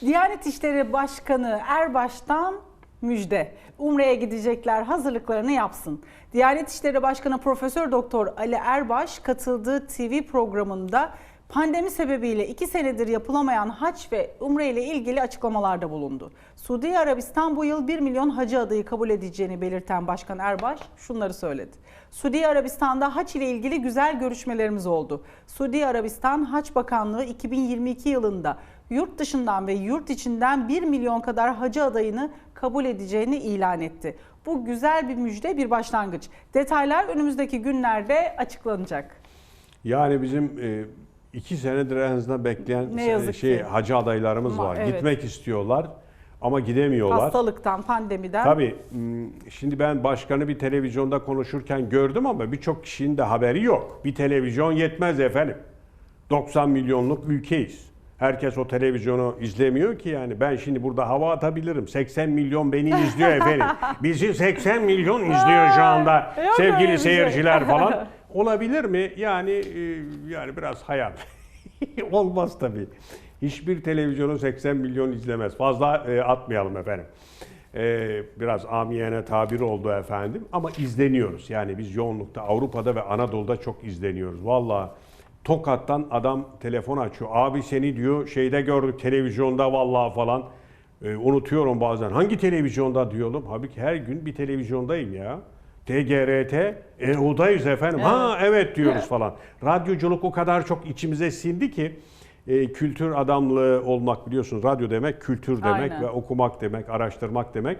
Diyanet İşleri Başkanı Erbaş'tan müjde. Umre'ye gidecekler hazırlıklarını yapsın. Diyanet İşleri Başkanı Profesör Doktor Ali Erbaş katıldığı TV programında pandemi sebebiyle iki senedir yapılamayan haç ve umre ile ilgili açıklamalarda bulundu. Suudi Arabistan bu yıl 1 milyon hacı adayı kabul edeceğini belirten Başkan Erbaş şunları söyledi. Suudi Arabistan'da haç ile ilgili güzel görüşmelerimiz oldu. Suudi Arabistan Haç Bakanlığı 2022 yılında yurt dışından ve yurt içinden 1 milyon kadar hacı adayını kabul edeceğini ilan etti. Bu güzel bir müjde, bir başlangıç. Detaylar önümüzdeki günlerde açıklanacak. Yani bizim e, iki senedir en azından bekleyen Ne yazık şey ki. hacı adaylarımız Ama var. evet. Gitmek istiyorlar ama gidemiyorlar. Hastalıktan, pandemiden. Tabii m, şimdi ben başkanı bir televizyonda konuşurken gördüm ama birçok kişinin de haberi yok. Bir televizyon yetmez efendim. 90 milyonluk ülkeyiz. Herkes o televizyonu izlemiyor ki yani. Ben şimdi burada hava atabilirim. 80 milyon beni izliyor efendim. Bizi 80 milyon izliyor şu anda Yok öyle bir sevgili şey. seyirciler falan. Olabilir mi? Yani e, yani biraz hayal. Olmaz tabii. Hiçbir televizyonu 80 milyon izlemez. Fazla e, atmayalım efendim. E, biraz amiyane tabir oldu efendim ama izleniyoruz. Yani biz yoğunlukta Avrupa'da ve Anadolu'da çok izleniyoruz. Vallahi Tokat'tan adam telefon açıyor. Abi seni diyor şeyde gördük televizyonda vallahi falan. E, unutuyorum bazen. Hangi televizyonda diyorum. Halbuki her gün bir televizyondayım ya. TGRT, EU'dayız efendim. Ha evet diyoruz falan. Radyoculuk o kadar çok içimize sindi ki e, kültür adamlığı olmak biliyorsunuz. Radyo demek kültür demek Aynen. ve okumak demek, araştırmak demek.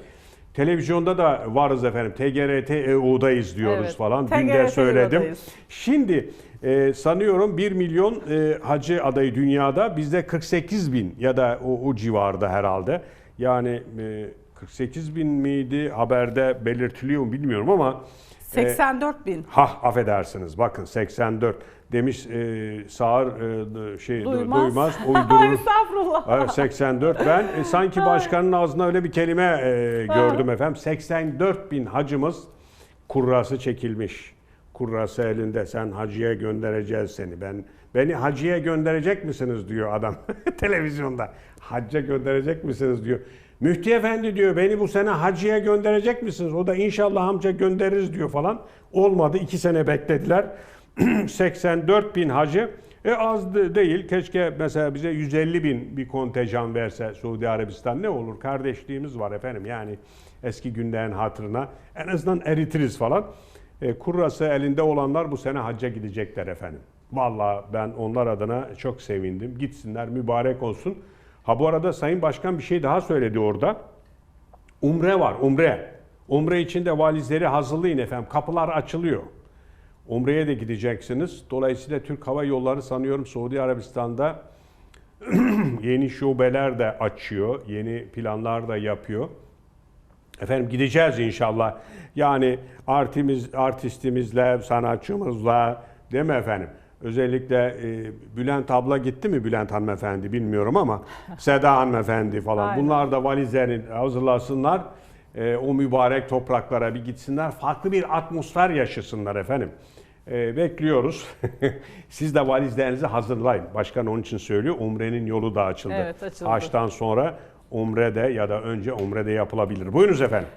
Televizyonda da varız efendim. TGRT, EU'dayız diyoruz Evet. falan. Dün de söyledim. EU'dayız. Şimdi e, sanıyorum 1 milyon e, hacı adayı dünyada bizde 48 bin ya da o, o civarda herhalde. Yani e, 48 bin miydi haberde belirtiliyor mu bilmiyorum ama 84 bin. ha affedersiniz bakın 84 demiş e, sağır e, şey Duymaz. duymaz, uydurur. Estağfurullah. Evet, 84. Ben e, sanki başkanın ağzından öyle bir kelime e, gördüm efendim. 84 bin hacımız kurrası çekilmiş. Kurrası elinde sen hacıya göndereceğiz seni. Ben beni hacıya gönderecek misiniz diyor adam televizyonda. Hacca gönderecek misiniz diyor. Müftü efendi diyor beni bu sene hacıya gönderecek misiniz? O da inşallah amca göndeririz diyor falan. Olmadı iki sene beklediler. 84 bin hacı. E az de- değil. Keşke mesela bize 150 bin bir kontenjan verse Suudi Arabistan ne olur? Kardeşliğimiz var efendim. Yani eski günlerin hatırına en azından eritiriz falan. E, kurrası elinde olanlar bu sene hacca gidecekler efendim. Vallahi ben onlar adına çok sevindim. Gitsinler mübarek olsun. Ha bu arada Sayın Başkan bir şey daha söyledi orada. Umre var, umre. Umre için de valizleri hazırlayın efendim. Kapılar açılıyor. Umre'ye de gideceksiniz. Dolayısıyla Türk Hava Yolları sanıyorum Suudi Arabistan'da yeni şubeler de açıyor. Yeni planlar da yapıyor. Efendim gideceğiz inşallah. Yani artimiz, artistimizle, sanatçımızla değil mi efendim? Özellikle e, Bülent abla gitti mi Bülent hanımefendi bilmiyorum ama Seda hanımefendi falan. Aynen. Bunlar da valizlerini hazırlasınlar. E, o mübarek topraklara bir gitsinler. Farklı bir atmosfer yaşasınlar efendim. E, bekliyoruz. Siz de valizlerinizi hazırlayın. Başkan onun için söylüyor. Umre'nin yolu da açıldı. Evet, açıldı. Haç'tan sonra Umre'de ya da önce Umre'de yapılabilir. Buyurunuz efendim.